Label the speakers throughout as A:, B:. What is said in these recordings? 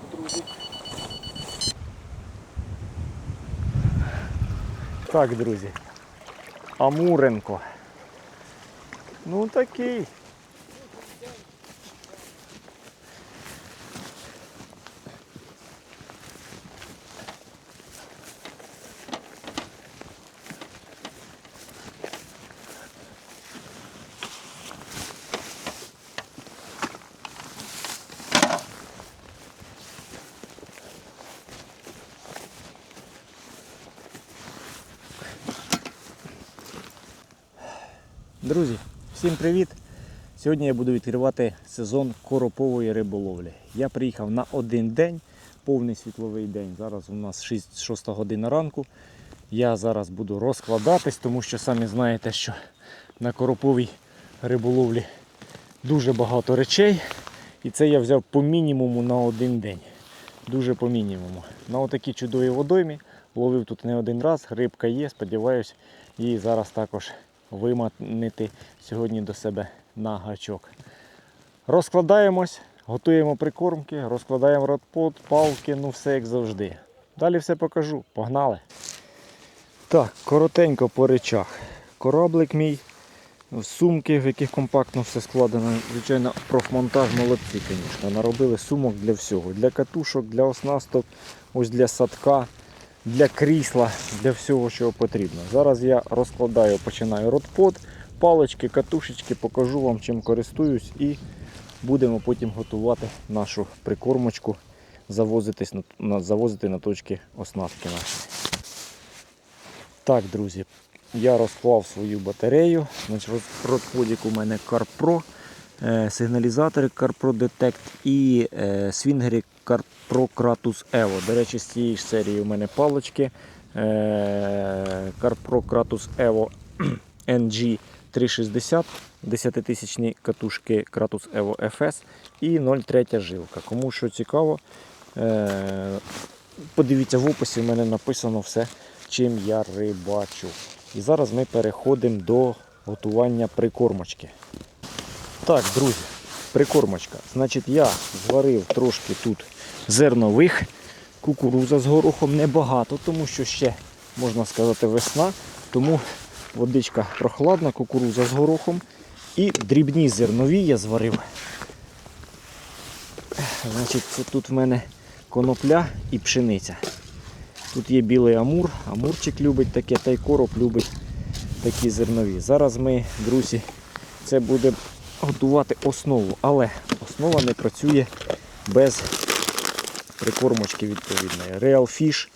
A: Так, друзі. Так, друзі. Амуренко. Ну такий. Друзі, всім привіт! Сьогодні я буду відкривати сезон коропової риболовлі. Я приїхав на один день, повний світловий день. Зараз у нас 6, 6 година ранку. Я зараз буду розкладатись, тому що самі знаєте, що на короповій риболовлі дуже багато речей. І це я взяв по мінімуму на один день. Дуже по мінімуму. На отакій чудовій водоймі ловив тут не один раз, рибка є, сподіваюсь, її зараз також виманити сьогодні до себе на гачок. Розкладаємось, готуємо прикормки, розкладаємо родпот, палки, ну все як завжди. Далі все покажу. Погнали! Так, коротенько по речах. Кораблик мій, сумки, в яких компактно все складено. Звичайно, профмонтаж молодці, звісно. Наробили сумок для всього. Для катушок, для оснасток, ось для садка, для крісла, для всього, що потрібно. Зараз я розкладаю, починаю родпод, палички, катушечки, покажу вам, чим користуюсь і будемо потім готувати нашу прикормочку, завозитись на, завозити на точки оснастки наші. Так, друзі, я розклав свою батарею. Значить, роз- у мене CarPro, е, сигналізатори CarPro Detect і е, свінгери Kratos Evo. До речі, з цієї ж серії у мене палички е, Kratos Evo NG 360, 10-тисячні катушки Kratos Evo FS і 0,3 жилка. Кому що цікаво, е, подивіться в описі, в мене написано все, чим я рибачу. І зараз ми переходимо до готування прикормочки. Так, друзі, прикормочка. Значить, я зварив трошки тут зернових, кукуруза з горохом небагато, тому що ще, можна сказати, весна. Тому водичка прохладна, кукуруза з горохом. І дрібні зернові я зварив. Значить, тут в мене конопля і пшениця. Тут є білий амур, амурчик любить таке, та й короб любить такі зернові. Зараз ми, друзі, це буде готувати основу, але основа не працює без прикормочки відповідної. Real Fish,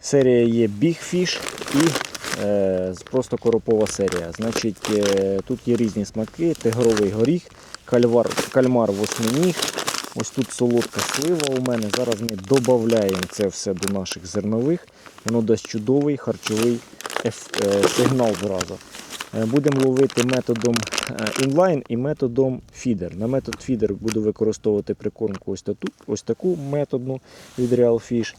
A: серія є Big Fish і е, просто коропова серія. Значить, е, тут є різні смаки, тигровий горіх, кальвар, кальмар восьминіг. Ось тут солодка слива у мене. Зараз ми додаємо це все до наших зернових. Воно дасть чудовий харчовий еф- е, сигнал зразу. Е, Будемо ловити методом е, інлайн і методом фідер. На метод фідер буду використовувати прикормку ось таку, ось таку методну від Real Fish.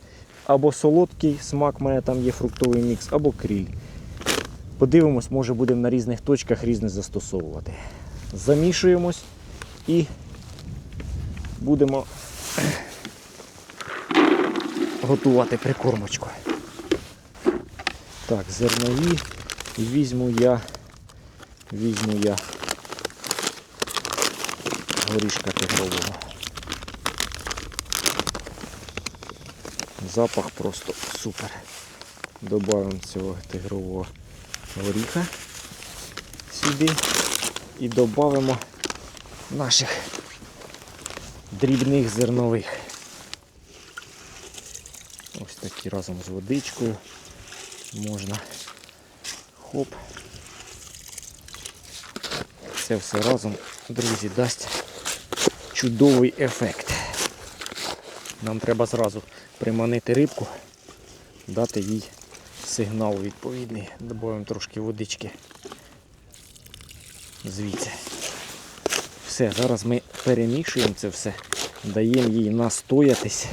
A: Або солодкий смак, у мене там є фруктовий мікс, або кріль. Подивимось, може будемо на різних точках різне застосовувати. Замішуємось і будемо готувати прикормочку. Так, зернові візьму я, візьму я горішка тигрового. Запах просто супер. Добавимо цього тигрового горіха сюди і додамо наших дрібних зернових. Ось такі разом з водичкою можна. Хоп. Це все разом, друзі, дасть чудовий ефект. Нам треба зразу приманити рибку, дати їй сигнал відповідний. Додаємо трошки водички звідси. Все, зараз ми перемішуємо це все, даємо їй настоятись.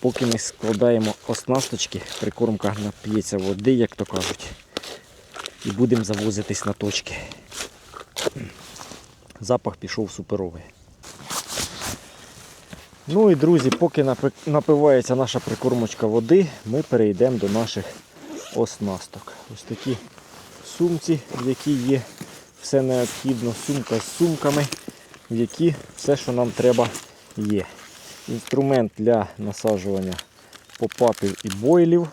A: Поки ми складаємо оснасточки, прикормка нап'ється води, як то кажуть, і будемо завозитись на точки. Запах пішов суперовий. Ну і друзі, поки напивається наша прикормочка води, ми перейдемо до наших оснасток. Ось такі сумці, в якій є все необхідно, сумка з сумками, в які все, що нам треба, є. Інструмент для насаджування попапів і бойлів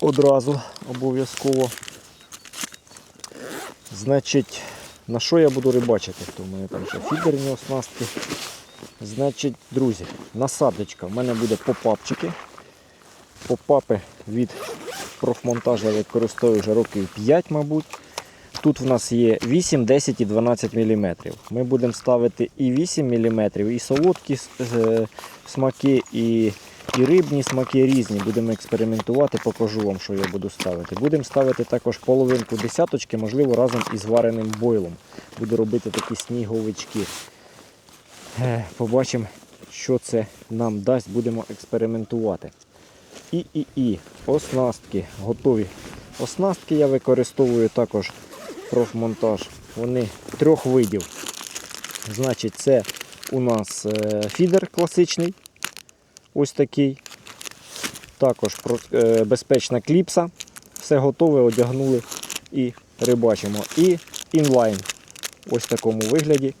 A: одразу обов'язково. Значить, на що я буду рибачити? То в мене там ще фідерні оснастки. Значить, друзі, насадочка. В мене буде попапчики. Попапи від профмонтажа я використовую вже років 5, мабуть. Тут в нас є 8, 10 і 12 мм. Ми будемо ставити і 8 мм, і солодкі е, смаки, і, і рибні смаки різні. Будемо експериментувати, покажу вам, що я буду ставити. Будемо ставити також половинку десяточки, можливо, разом із вареним бойлом. Буду робити такі сніговички. Е, Побачимо, що це нам дасть, будемо експериментувати. І, і, і оснастки готові. Оснастки я використовую також профмонтаж. Вони трьох видів. Значить, це у нас е, фідер класичний. Ось такий. Також е, безпечна кліпса. Все готове, одягнули і рибачимо. І інлайн. Ось в такому вигляді.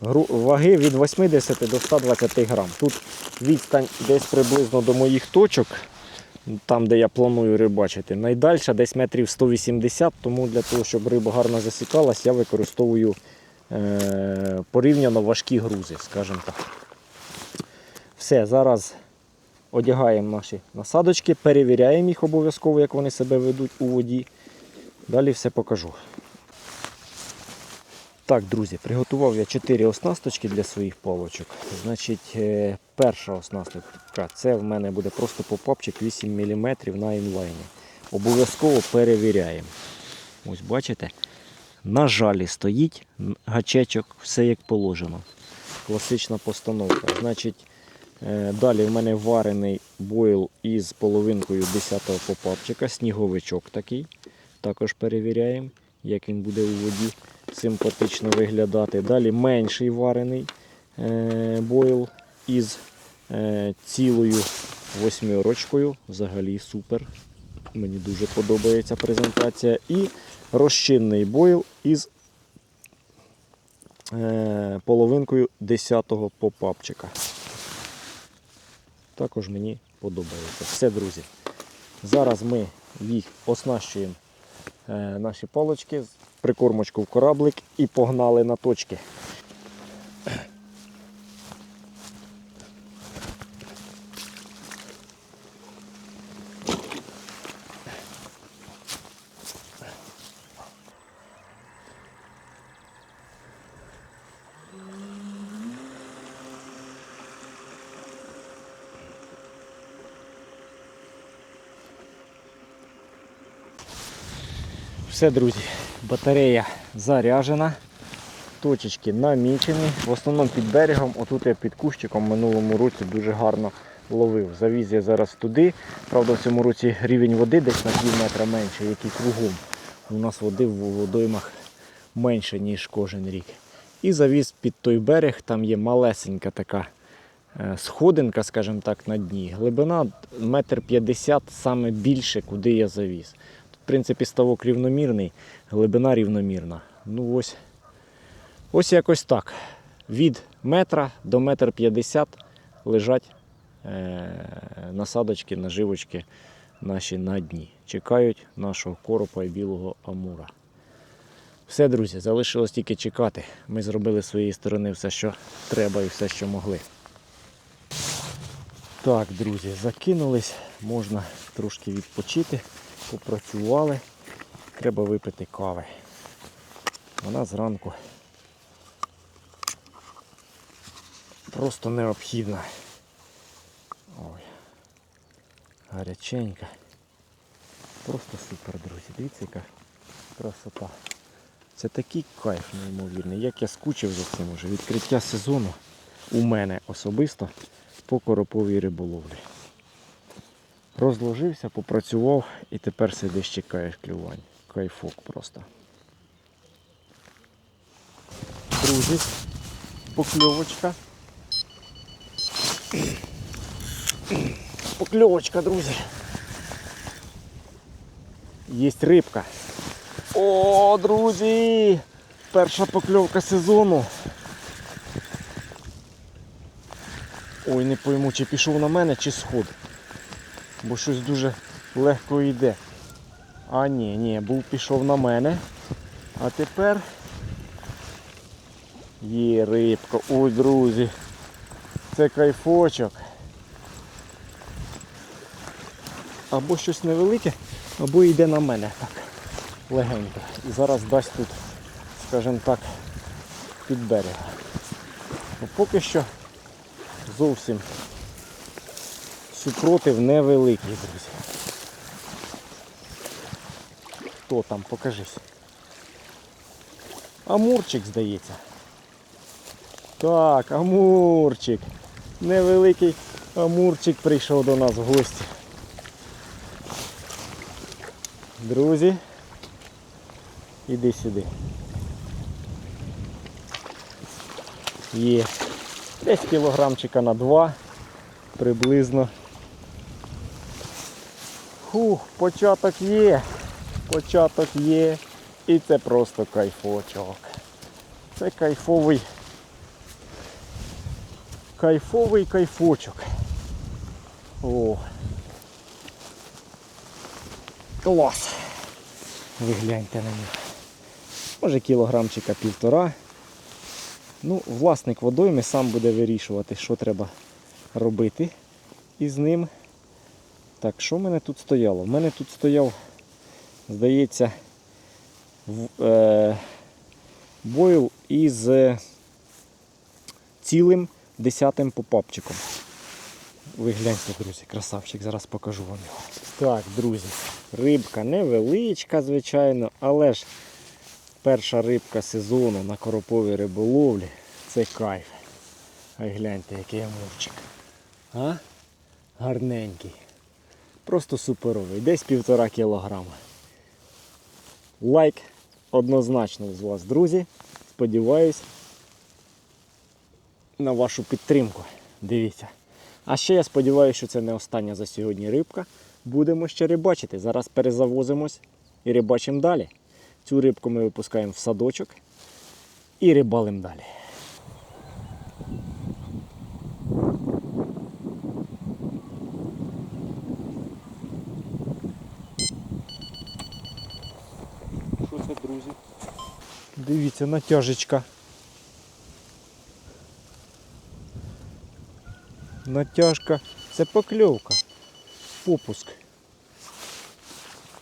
A: Ваги від 80 до 120 грам. Тут відстань десь приблизно до моїх точок, там де я планую рибачити. Найдальша десь метрів 180, тому для того, щоб риба гарно засікалась, я використовую е- порівняно важкі грузи, скажімо так. Все, зараз одягаємо наші насадочки, перевіряємо їх обов'язково, як вони себе ведуть у воді. Далі все покажу. Так, друзі, приготував я 4 оснасточки для своїх палочок. Значить, е, перша оснасточка це в мене буде просто попапчик 8 мм на інлайні. Обов'язково перевіряємо. Ось бачите, на жалі стоїть гачечок, все як положено. Класична постановка. Значить, далі в мене варений бойл із половинкою 10-го попапчика, сніговичок такий. Також перевіряємо, як він буде у воді симпатично виглядати. Далі менший варений е, бойл із е, цілою восьмірочкою. Взагалі супер. Мені дуже подобається презентація. І розчинний бойл із е, половинкою 10-го попапчика. Також мені подобається. Все, друзі. Зараз ми їх оснащуємо е, наші палочки, прикормочку в кораблик і погнали на точки. Все, друзі, батарея заряджена, точечки намічені. В основному під берегом, отут я під кущиком минулому році дуже гарно ловив. Завіз я зараз туди. Правда, в цьому році рівень води десь на пів метра менше, як і кругом. У нас води в водоймах менше, ніж кожен рік. І завіз під той берег, там є малесенька така е, сходинка, скажімо так, на дні. Глибина метр п'ятдесят, саме більше, куди я завіз. В принципі, ставок рівномірний, глибина рівномірна. Ну ось, ось якось так. Від метра до метр п'ятдесят лежать е, насадочки, наживочки наші на дні. Чекають нашого коропа і білого амура. Все, друзі, залишилось тільки чекати. Ми зробили з своєї сторони все, що треба і все, що могли. Так, друзі, закинулись, можна трошки відпочити, попрацювали. Треба випити кави. Вона зранку просто необхідна. Ой, гаряченька. Просто супер, друзі. Дивіться, яка красота. Це такий кайф неймовірний. Як я скучив за цим уже. Відкриття сезону у мене особисто по короповій риболовлі. Розложився, попрацював і тепер сидиш, чекаєш клювань. Кайфок просто. Друзі, покльовочка. покльовочка, друзі. Є рибка. О, друзі! Перша покльовка сезону. Ой, не пойму, чи пішов на мене, чи сход. Бо щось дуже легко йде. А ні, ні, був пішов на мене. А тепер є рибка. Ой, друзі. Це кайфочок. Або щось невелике, або йде на мене так. Легенько. І зараз дасть тут, скажімо так, під берег. Ну, поки що зовсім супротив невеликий, друзі. Хто там, покажись. Амурчик, здається. Так, Амурчик. Невеликий Амурчик прийшов до нас в гості. Друзі, іди сюди. Є. Десь кілограмчика на два приблизно. Фух, початок є. Початок є. І це просто кайфочок. Це кайфовий. Кайфовий кайфочок. О. Клас. Ви гляньте на нього. Може кілограмчика півтора. Ну, власник водойми сам буде вирішувати, що треба робити із ним. Так, що в мене тут стояло? У мене тут стояв, здається, в- е, бойл із цілим десятим попапчиком. Ви гляньте, друзі, красавчик, зараз покажу вам його. Так, друзі, рибка невеличка, звичайно, але ж перша рибка сезону на короповій риболовлі це кайф. Ай гляньте, який амурчик. А? Гарненький. Просто суперовий. Десь півтора кілограма. Лайк однозначно з вас, друзі. Сподіваюсь на вашу підтримку. Дивіться. А ще я сподіваюся, що це не остання за сьогодні рибка. Будемо ще рибачити. Зараз перезавозимось і рибачимо далі. Цю рибку ми випускаємо в садочок і рибалимо далі. Дивіться, натяжечка. Натяжка. Це покльовка. Попуск.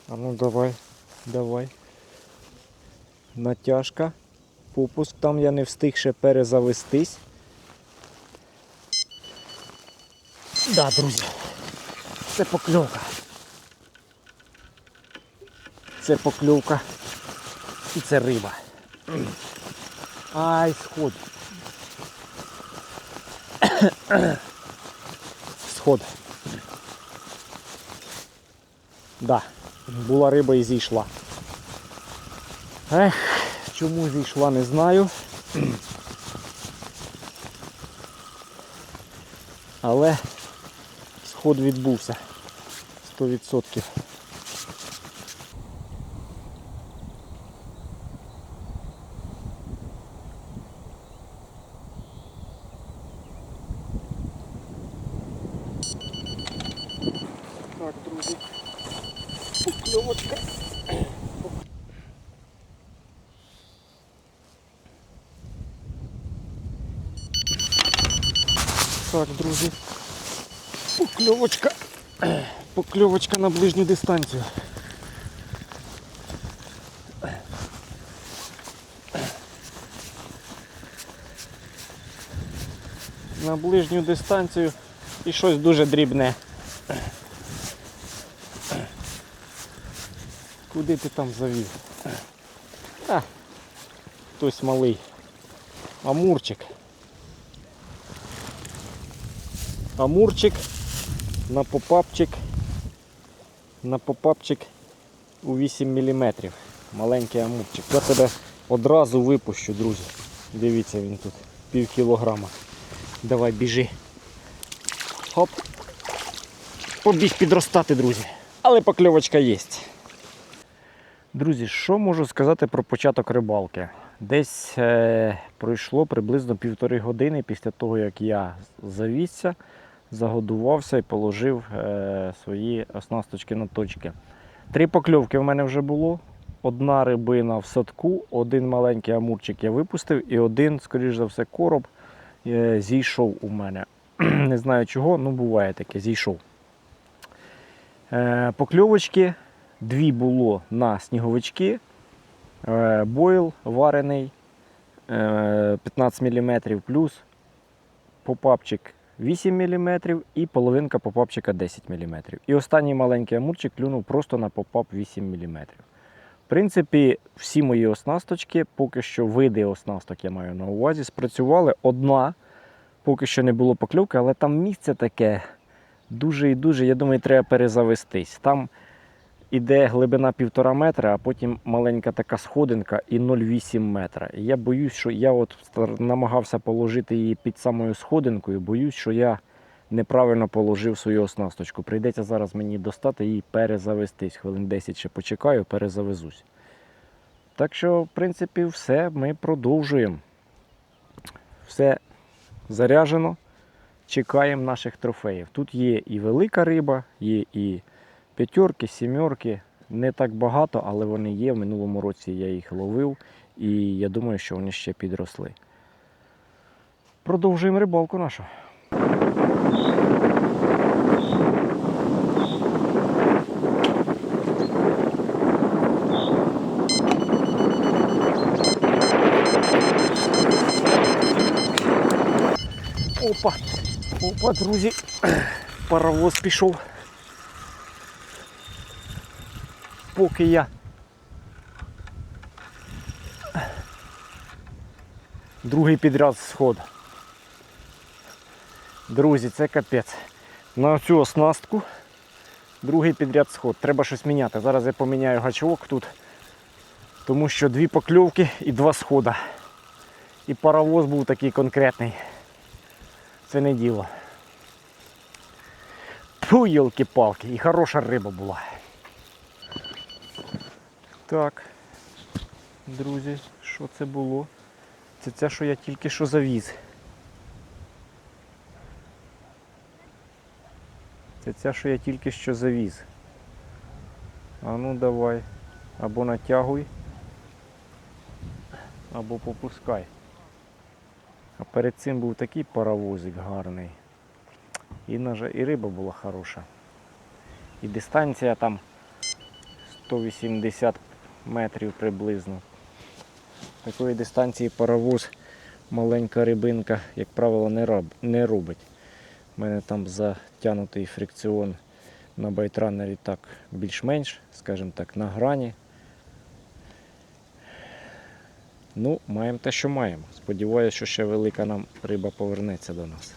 A: А ну давай, давай. Натяжка. Попуск. Там я не встиг ще перезавестись. Да, друзі. Це покльовка. Це покльовка. І це риба. Ай, сход. Сход. Да, була риба і зійшла. Ех, чому зійшла, не знаю. Але сход відбувся. 100%. Так, друзі. Покльовочка. Так, друзі. Покльовочка. Покльовочка на ближню дистанцію. На ближню дистанцію і щось дуже дрібне. Куди ти там завів? А, хтось малий. Амурчик. Амурчик на попапчик. На попапчик у 8 мм. Маленький амурчик. Я тебе одразу випущу, друзі. Дивіться, він тут пів кілограма. Давай біжи. Хоп. побіг підростати, друзі. Але покльовочка є. Друзі, що можу сказати про початок рибалки? Десь е, пройшло приблизно півтори години після того, як я завівся, загодувався і положив е, свої оснасточки на точки. Три покльовки в мене вже було. Одна рибина в садку, один маленький амурчик я випустив, і один, скоріш за все, короб е, зійшов у мене. Не знаю чого, ну буває таке, зійшов. Е, Покльовочки дві було на сніговички. Бойл варений е, 15 мм плюс попапчик 8 мм і половинка попапчика 10 мм. І останній маленький амурчик клюнув просто на попап 8 мм. В принципі, всі мої оснасточки, поки що види оснасток я маю на увазі, спрацювали. Одна, поки що не було покльовки, але там місце таке дуже і дуже, я думаю, треба перезавестись. Там іде глибина півтора метра, а потім маленька така сходинка і 0,8 метра. І я боюсь, що я от намагався положити її під самою сходинкою, боюсь, що я неправильно положив свою оснасточку. Прийдеться зараз мені достати і перезавестись. Хвилин 10 ще почекаю, перезавезусь. Так що, в принципі, все, ми продовжуємо. Все заряжено. Чекаємо наших трофеїв. Тут є і велика риба, є і п'ятерки, сімерки. Не так багато, але вони є. В минулому році я їх ловив і я думаю, що вони ще підросли. Продовжуємо рибалку нашу. Опа! Опа, друзі! Паровоз пішов. Поки я. Другий підряд сход. Друзі, це капець. На цю оснастку другий підряд сход. Треба щось міняти. Зараз я поміняю гачок тут, тому що дві покльовки і два схода. І паровоз був такий конкретний. Це не діло. Фу, йолки-палки, і хороша риба була. Так, друзі, що це було? Це те, що я тільки що завіз. Це те, що я тільки що завіз. А ну давай. Або натягуй, або попускай. А перед цим був такий паровозик гарний. І, і риба була хороша. І дистанція там 180 метрів приблизно. Такої дистанції паровоз маленька рибинка, як правило, не, роб... не робить. У мене там затягнутий фрикціон на байтранері так більш-менш, скажімо так, на грані. Ну, маємо те, що маємо. Сподіваюся, що ще велика нам риба повернеться до нас.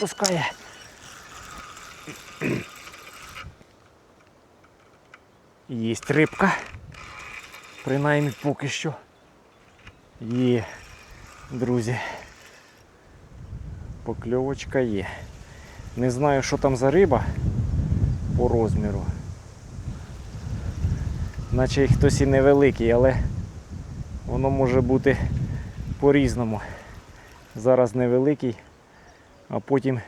A: Пускає. Єсть рибка. Принаймні поки що. Є, друзі. Покльовочка є. Не знаю, що там за риба по розміру. Наче хтось і невеликий, але воно може бути по-різному. Зараз невеликий, а потім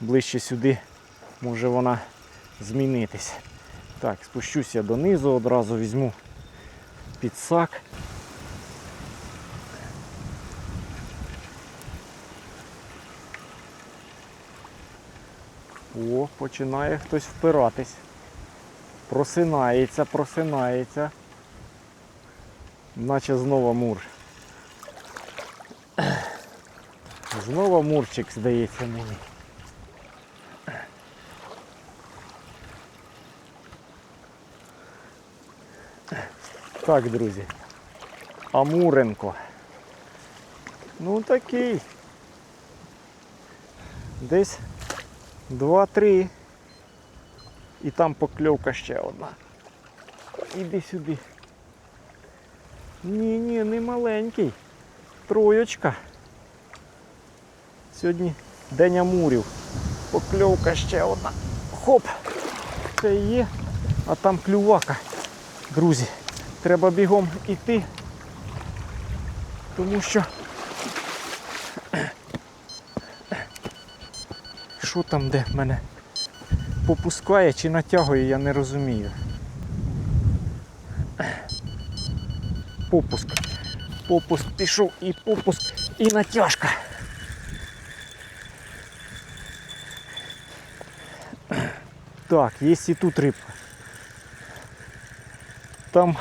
A: ближче сюди може вона змінитись. Так, спущуся донизу, одразу візьму підсак. О, починає хтось впиратись. Просинається, просинається. Наче знову мур. Знову мурчик, здається мені. Так, друзі. Амуренко. Ну такий. Десь 2-3 І там покльовка ще одна. Іди сюди. Ні, ні, не маленький. Троєчка. Сьогодні день амурів. Покльовка ще одна. Хоп! Це є. А там клювака. Друзі, треба бігом іти. Тому що. Що там де мене попускає чи натягує, я не розумію. Попуск. Попуск пішов і попуск, і натяжка. Так, є і тут рибка. Там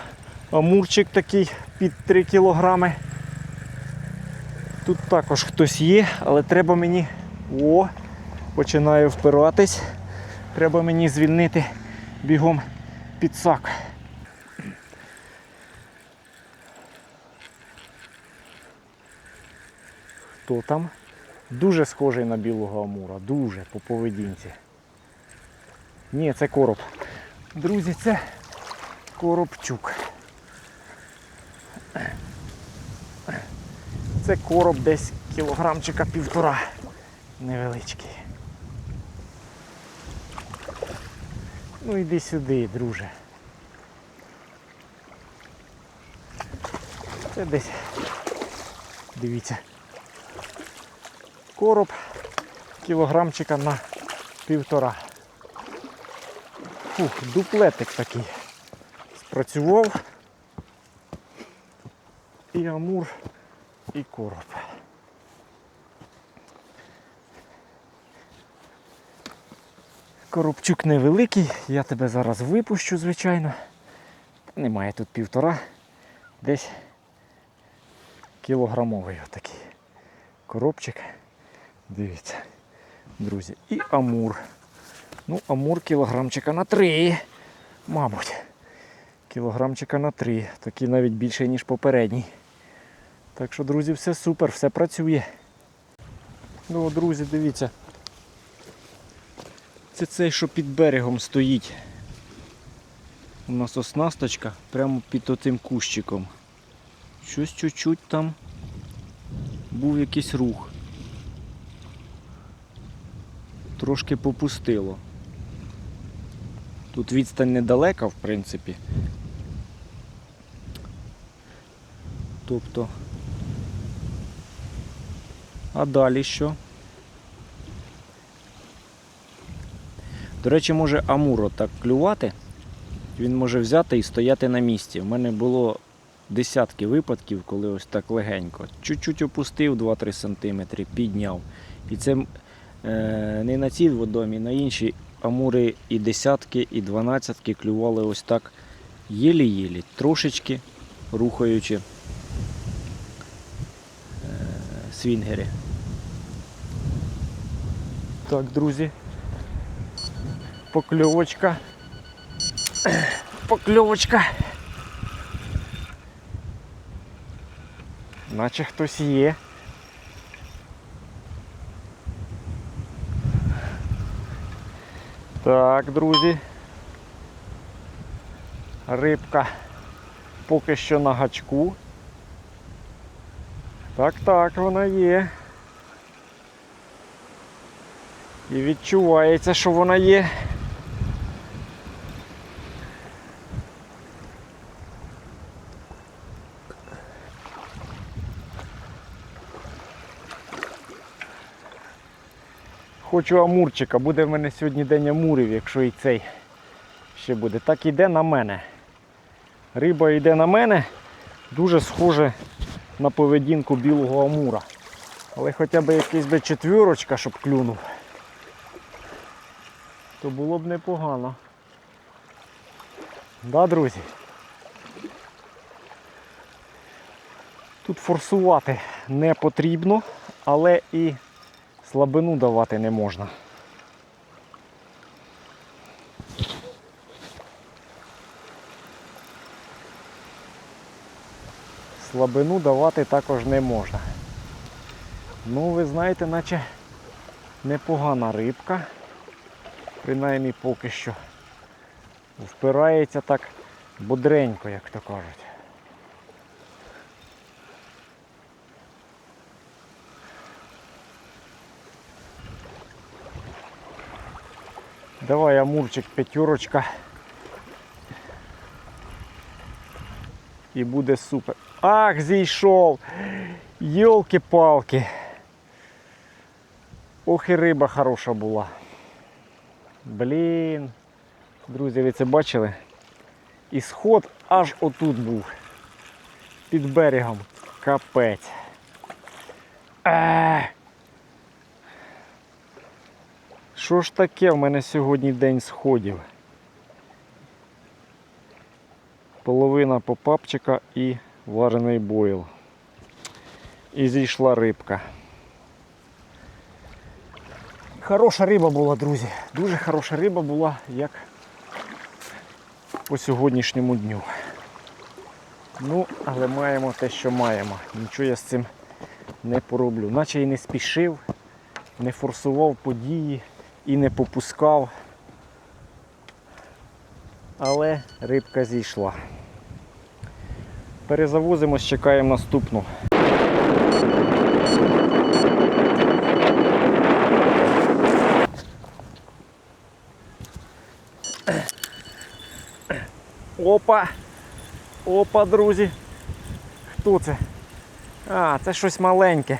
A: амурчик такий під 3 кілограми. Тут також хтось є, але треба мені. О, починаю впиратись. Треба мені звільнити бігом підсак. Хто там? Дуже схожий на білого амура, дуже по поведінці. Ні, це короб. Друзі, це коробчук. Це короб десь кілограмчика півтора. Невеличкий. Ну йди сюди, друже. Це десь. Дивіться. Короб кілограмчика на півтора. Фух, дуплетик такий. Спрацював. І амур, і короб. Коробчук невеликий, я тебе зараз випущу, звичайно. Немає тут півтора, десь кілограмовий отакий. Коробчик. Дивіться, друзі. І амур. Ну, амур кілограмчика на три, мабуть. Кілограмчика на три. Такий навіть більший, ніж попередній. Так що, друзі, все супер, все працює. Ну, друзі, дивіться. Це цей, що під берегом стоїть. У нас оснасточка прямо під отим кущиком. Щось чуть-чуть там був якийсь рух. Трошки попустило. Тут відстань недалека, в принципі. Тобто. А далі що? До речі, може амуро так клювати. Він може взяти і стояти на місці. У мене було десятки випадків, коли ось так легенько. Чуть-чуть опустив 2-3 см, підняв. І це е, не на цій водомі, на інші амури і десятки, і дванадцятки клювали ось так єлі-єлі, трошечки рухаючи е, свінгери. Так, друзі. Покльовочка. Покльовочка. Наче хтось є. Так, друзі. Рибка поки що на гачку. Так, так, вона є. І відчувається, що вона є. Хочу амурчика. Буде в мене сьогодні день амурів, якщо і цей ще буде. Так іде на мене. Риба йде на мене, дуже схоже на поведінку білого амура. Але хоча б якийсь би четвірочка, щоб клюнув, то було б непогано. Да, друзі? Тут форсувати не потрібно, але і слабину давати не можна. Слабину давати також не можна. Ну, ви знаєте, наче непогана рибка. Принаймні поки що. Впирається так бодренько, як то кажуть. Давай, Амурчик, п'ятерочка. І буде супер. Ах, зійшов! Йолки-палки. Ох і риба хороша була. Блін. Друзі, ви це бачили? І сход аж отут був. Під берегом. Капець. Е. Що ж таке в мене сьогодні день сходів? Половина попапчика і варений бойл. І зійшла рибка. Хороша риба була, друзі. Дуже хороша риба була, як по сьогоднішньому дню. Ну, але маємо те, що маємо. Нічого я з цим не пороблю. Наче і не спішив, не форсував події і не попускав. Але рибка зійшла. Перезавозимось, чекаємо наступну. Опа! Опа, друзі! Хто це? А, це щось маленьке.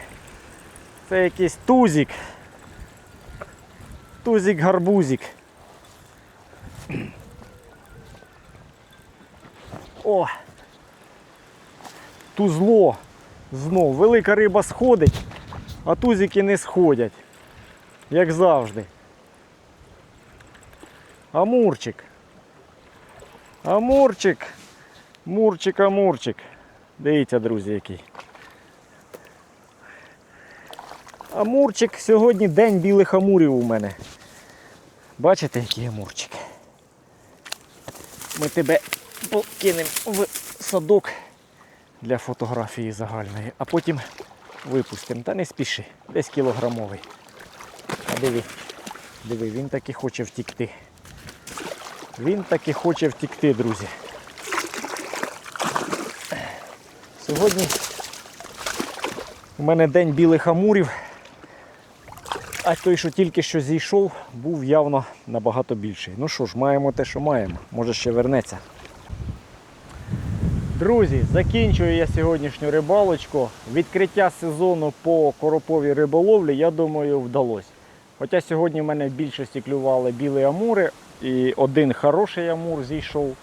A: Це якийсь тузик. Тузик-гарбузик. О! Тузло. Знов. Велика риба сходить, а тузики не сходять. Як завжди. Амурчик. Амурчик. Мурчик, амурчик. Дивіться, друзі, який. Амурчик, сьогодні день білих амурів у мене. Бачите, який амурчик? Ми тебе покинемо в садок для фотографії загальної, а потім випустимо. Та не спіши, десь кілограмовий. А диви, диви, він таки хоче втікти. Він таки хоче втікти, друзі. Сьогодні у мене день білих амурів, а той, що тільки що зійшов, був явно набагато більший. Ну що ж, маємо те, що маємо. Може ще вернеться. Друзі, закінчую я сьогоднішню рибалочку. Відкриття сезону по короповій риболовлі, я думаю, вдалося. Хоча сьогодні в мене в більшості клювали білі амури, і один хороший амур зійшов.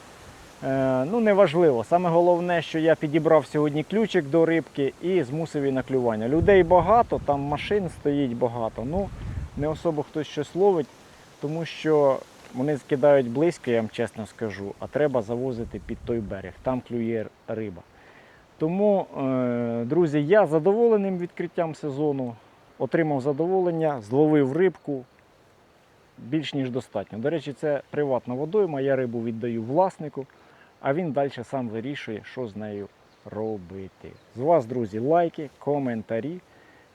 A: Е, ну, неважливо. Саме головне, що я підібрав сьогодні ключик до рибки і змусив її на клювання. Людей багато, там машин стоїть багато. Ну, не особо хтось щось ловить, тому що вони скидають близько, я вам чесно скажу, а треба завозити під той берег. Там клює риба. Тому, е, друзі, я задоволеним відкриттям сезону. Отримав задоволення, зловив рибку. Більш ніж достатньо. До речі, це приватна водойма, я рибу віддаю власнику, а він далі сам вирішує, що з нею робити. З вас, друзі, лайки, коментарі.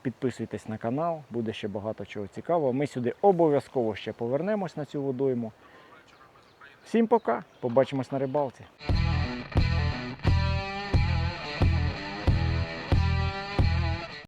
A: Підписуйтесь на канал, буде ще багато чого цікавого. Ми сюди обов'язково ще повернемось на цю водойму. Всім пока, побачимось на рибалці.